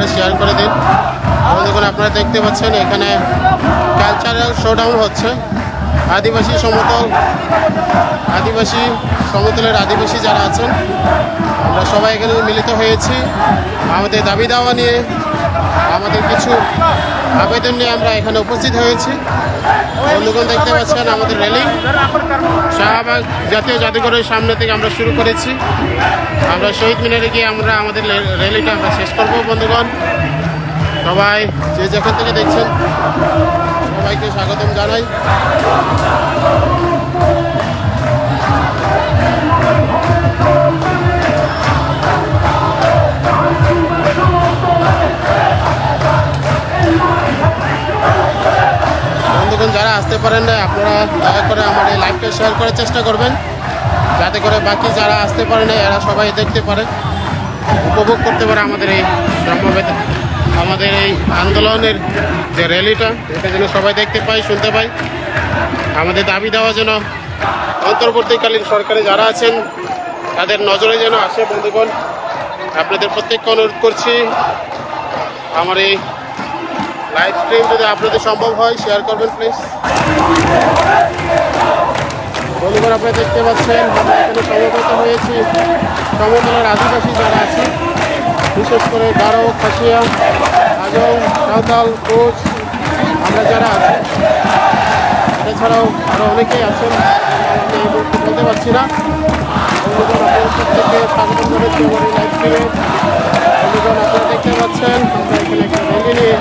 আপনারা শেয়ার করে দিন। বন্ধুগণ আপনারা দেখতে পাচ্ছেন, এখানে কালচারাল শোডাউন হচ্ছে। আদিবাসী সমতল, আদিবাসী সমতলের আদিবাসী যারা আছেন, আমরা সবাই এখানে মিলিত হয়েছি। আমাদের দাবি দাওয়া নিয়ে আমাদের কিছু আবেদন নিয়ে আমরা এখানে উপস্থিত হয়েছি। বন্ধুগণ দেখতে পাচ্ছেন আমাদের র্যালি শাহবাগ জাতীয় জাদুঘরের সামনে থেকে আমরা শুরু করেছি। আমরা শহীদ মিনারে গিয়ে আমরা আমাদের র্যালিটা আমরা শেষ করব, বন্ধুগণ। সবাই যে যেখান থেকে দেখছেন, সবাইকে স্বাগতম জানাই। পারেন না, আপনারা দয়া করে আমার এই লাইভটা শেয়ার করার চেষ্টা করবেন। যাতে করে বাকি যারা আসতে পারে না, এরা সবাই দেখতে পারে, উপভোগ করতে পারে আমাদের এই ব্রহ্মবেদ আমাদের এই আন্দোলনের যে র্যালিটা এটা যেন সবাই দেখতে পাই শুনতে পাই আমাদের দাবি দেওয়া যেন অন্তর্বর্তীকালীন সরকারে যারা আছেন, তাদের নজরে যেন আসে, বন্ধুগণ। আপনাদের প্রত্যেককে অনুরোধ করছি, আমার এই লাইভ স্ট্রিম যদি আপনাদের সম্ভব হয় শেয়ার করবেন প্লিজ বন্ধুগণ, আপনারা দেখতে পাচ্ছেন এখানে সমবেত হয়েছি। সমতলের আদিবাসী যারা আছে বিশেষ করে গারো খাসিয়া, আজম, সাঁওতাল, কোচ, আমরা যারা আছি, এছাড়াও আরও অনেকেই আছেন এই মুহূর্তে বলতে পারছি না। বন্ধুগণ, আপনাদের প্রত্যেককে স্বাগত জানাচ্ছি আমার এই লাইভ স্ট্রিমে বন্ধুগণ, আপনারা দেখতে পাচ্ছেন, আমরা এখানে একটা র্যালি নিয়ে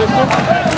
শহীদ মিলের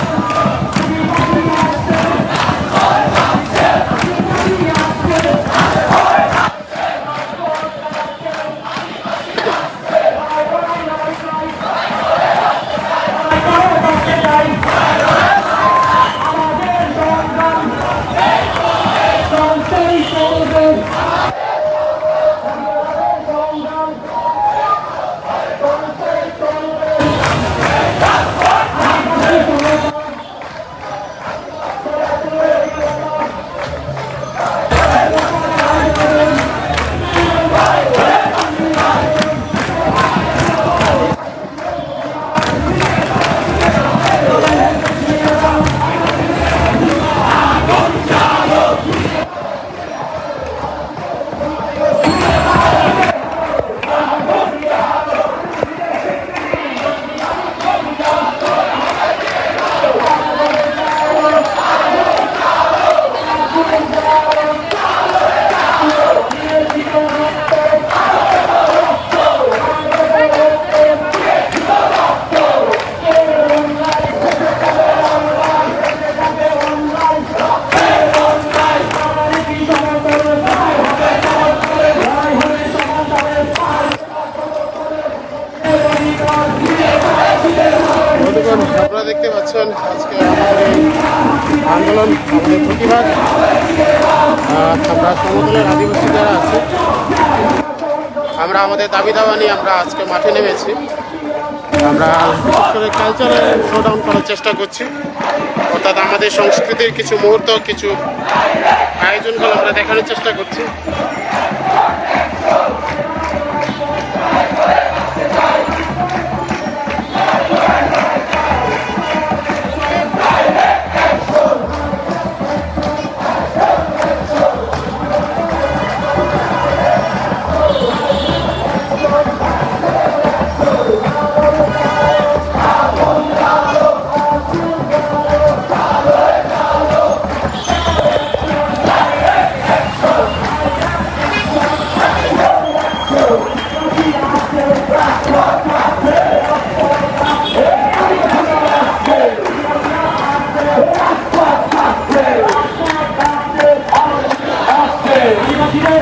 বন্ধুগণ আপনারা দেখতে পাচ্ছেন আজকে আমাদের আন্দোলন, আমাদের প্রতিবাদ। আমরা সমতলের আদিবাসী যারা আছে, আমরা আমাদের দাবি দাওয়া নিয়ে আমরা আজকে মাঠে নেমেছি। আমরা বিশেষ করে কালচারাল শোডাউন করার চেষ্টা করছি। অর্থাৎ আমাদের সংস্কৃতির কিছু মুহূর্ত, কিছু আয়োজনগুলো আমরা দেখানোর চেষ্টা করছি।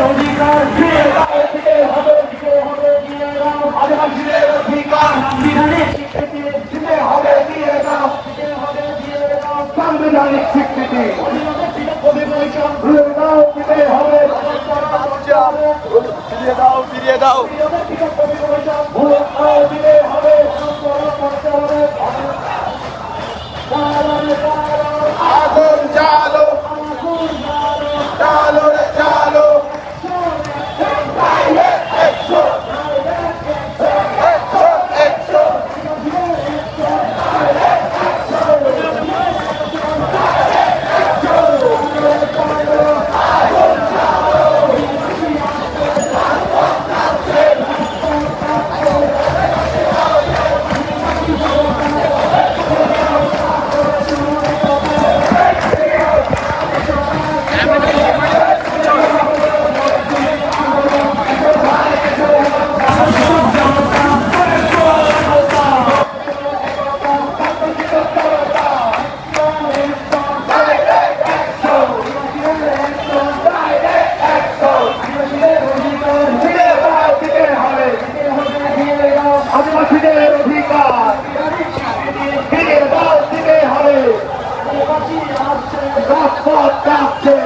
অধিকার ফিরে দিতে হবে দিতে হবে দিয়ে দাও আদিবাসীদের অধিকার। সাংবিধানিক স্বীকৃতি দিতে হবে দিয়ে দাও দিতে হবে দিয়ে দাও সাংবিধানিক স্বীকৃতি ফিরিয়ে দাও ফিরিয়ে দাও। রাজপথ